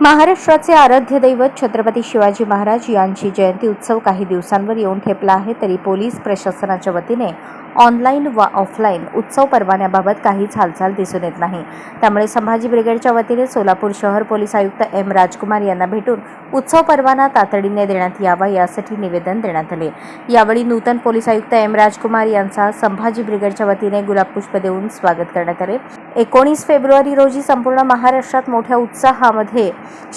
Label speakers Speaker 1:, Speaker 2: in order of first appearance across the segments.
Speaker 1: महाराष्ट्राचे आराध्य दैवत छत्रपती शिवाजी महाराज यांची जयंती उत्सव काही दिवसांवर येऊन ठेपला आहे तरी पोलीस प्रशासनाच्या वतीने ऑनलाईन वा ऑफलाईन उत्सव परवान्याबाबत काहीच हालचाल दिसून येत नाही. त्यामुळे संभाजी ब्रिगेडच्या वतीने सोलापूर शहर पोलीस आयुक्त एम राजकुमार यांना भेटून उत्सव परवाना तातडीने देण्यात यावा यासाठी निवेदन देण्यात आले. यावेळी नूतन पोलीस आयुक्त एम राजकुमार यांचा संभाजी ब्रिगेडच्या वतीने गुलाबपुष्प देऊन स्वागत करण्यात आले. एकोणीस फेब्रुवारी रोजी संपूर्ण महाराष्ट्रात मोठ्या उत्साहामध्ये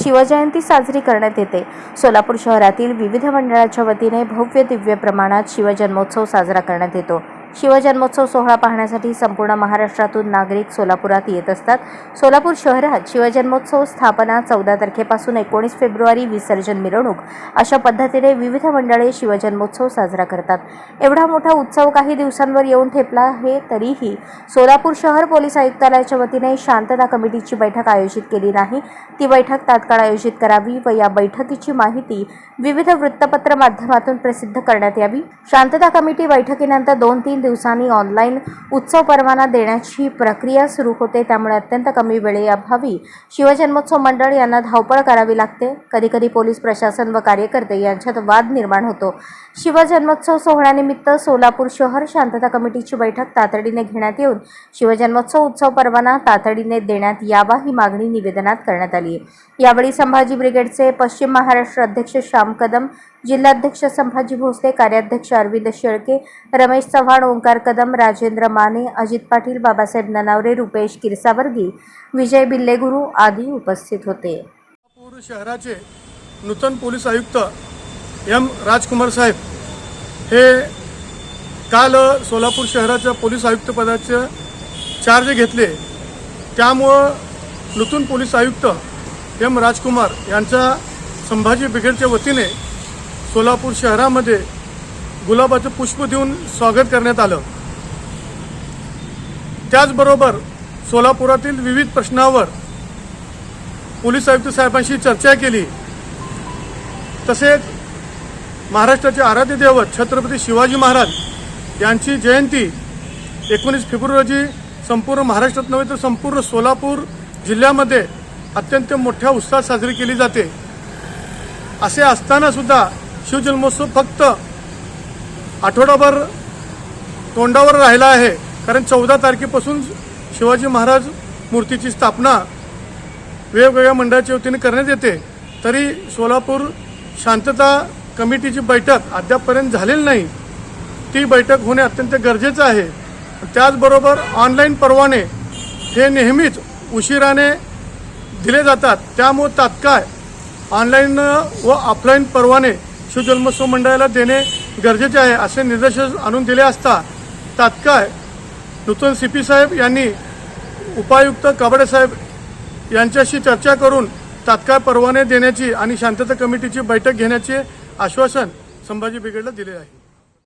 Speaker 1: शिवजयंती साजरी करण्यात येते. सोलापूर शहरातील विविध मंडळाच्या वतीने भव्य दिव्य प्रमाणात शिवजन्मोत्सव साजरा करण्यात येतो. शिवजन्मोत्सव सोहळा पाहण्यासाठी संपूर्ण महाराष्ट्रातून नागरिक सोलापुरात येत असतात. सोलापूर शहरात शिवजन्मोत्सव स्थापना चौदा तारखेपासून एकोणीस फेब्रुवारी विसर्जन मिरवणूक अशा पद्धतीने विविध मंडळे शिवजन्मोत्सव साजरा करतात. एवढा मोठा उत्सव काही दिवसांवर येऊन ठेपला आहे तरीही सोलापूर शहर पोलीस आयुक्तालयाच्या वतीने शांतता कमिटीची बैठक आयोजित केली नाही. ती बैठक तात्काळ आयोजित करावी व या बैठकीची माहिती विविध वृत्तपत्र माध्यमातून प्रसिद्ध करण्यात यावी. शांतता कमिटी बैठकीनंतर दोन तीन दिवसांनी ऑनलाईन उत्सव परवाना देण्याची प्रक्रिया सुरू होते. त्यामुळे अत्यंत कमी वेळेअभावी शिवजन्मोत्सव मंडळ यांना धावपळ करावी लागते. कधीकधी पोलीस प्रशासन व कार्यकर्ते यांच्यात वाद निर्माण होतो. शिवजन्मोत्सव सोहळ्यानिमित्त सोलापूर शहर शांतता कमिटीची बैठक तातडीने घेण्यात येऊन शिवजन्मोत्सव उत्सव परवाना तातडीने देण्यात यावा ही मागणी निवेदनात करण्यात आली. यावेळी संभाजी ब्रिगेडचे पश्चिम महाराष्ट्र अध्यक्ष श्याम कदम जिल्हाध्यक्ष संभाजी भोसले कार्याध्यक्ष अरविंद शेळके रमेश चव्हाण ओंकार कदम राजेंद्र माने अजित पाटील बाबासाहेब ननावरे रुपेश किरसावर्गी विजय बिल्लेगुरू आदी उपस्थित होते.
Speaker 2: शहराचे नूतन पोलीस आयुक्त एम राजकुमार साहेब हे काल सोलापूर शहराच्या पोलीस आयुक्तपदाचे चार्ज घेतले. त्यामुळं नूतन पोलीस आयुक्त एम राजकुमार यांच्या संभाजी ब्रिगेडच्या वतीने सोलापूर शहरामध्ये गुलाबाचं पुष्प देऊन स्वागत करण्यात आलं. त्याचबरोबर सोलापुरातील विविध प्रश्नावर पोलीस आयुक्त साहेबांशी चर्चा केली. तसेच महाराष्ट्राचे आराध्य दैवत छत्रपती शिवाजी महाराज यांची जयंती एकोणीस फेब्रुवारी रोजी संपूर्ण महाराष्ट्रात नव्हे तर संपूर्ण सोलापूर जिल्ह्यामध्ये अत्यंत मोठ्या उत्साहात साजरी केली जाते. असे असतानासुद्धा शिवजन्मोत्सव फक्त आठवडाभर तोंडावर राहिला आहे. कारण चौदा तारखेपासून शिवाजी महाराज मूर्तीची स्थापना वेगवेगळ्या मंडळाच्या वतीने करण्यात येते. तरी सोलापूर शांतता कमिटीची बैठक अद्यापपर्यंत झालेली नाही. ती बैठक होणे अत्यंत गरजेचं आहे. त्याचबरोबर ऑनलाईन परवाने हे नेहमीच उशिराने दिले जातात. त्यामुळे तात्काळ ऑनलाईन व ऑफलाईन परवाने शिवजन्मोत्सव मंडळाला देणे गरजेचे आहे असे निर्देश आणून दिले असता तात्काळ नूतन सी पी साहेब यांनी उपायुक्त काबडे साहेब यांच्याशी चर्चा करून तात्काळ परवाने देण्याची आणि शांतता कमिटीची बैठक घेण्याचे आश्वासन संभाजी ब्रिगेडला दिले आहे.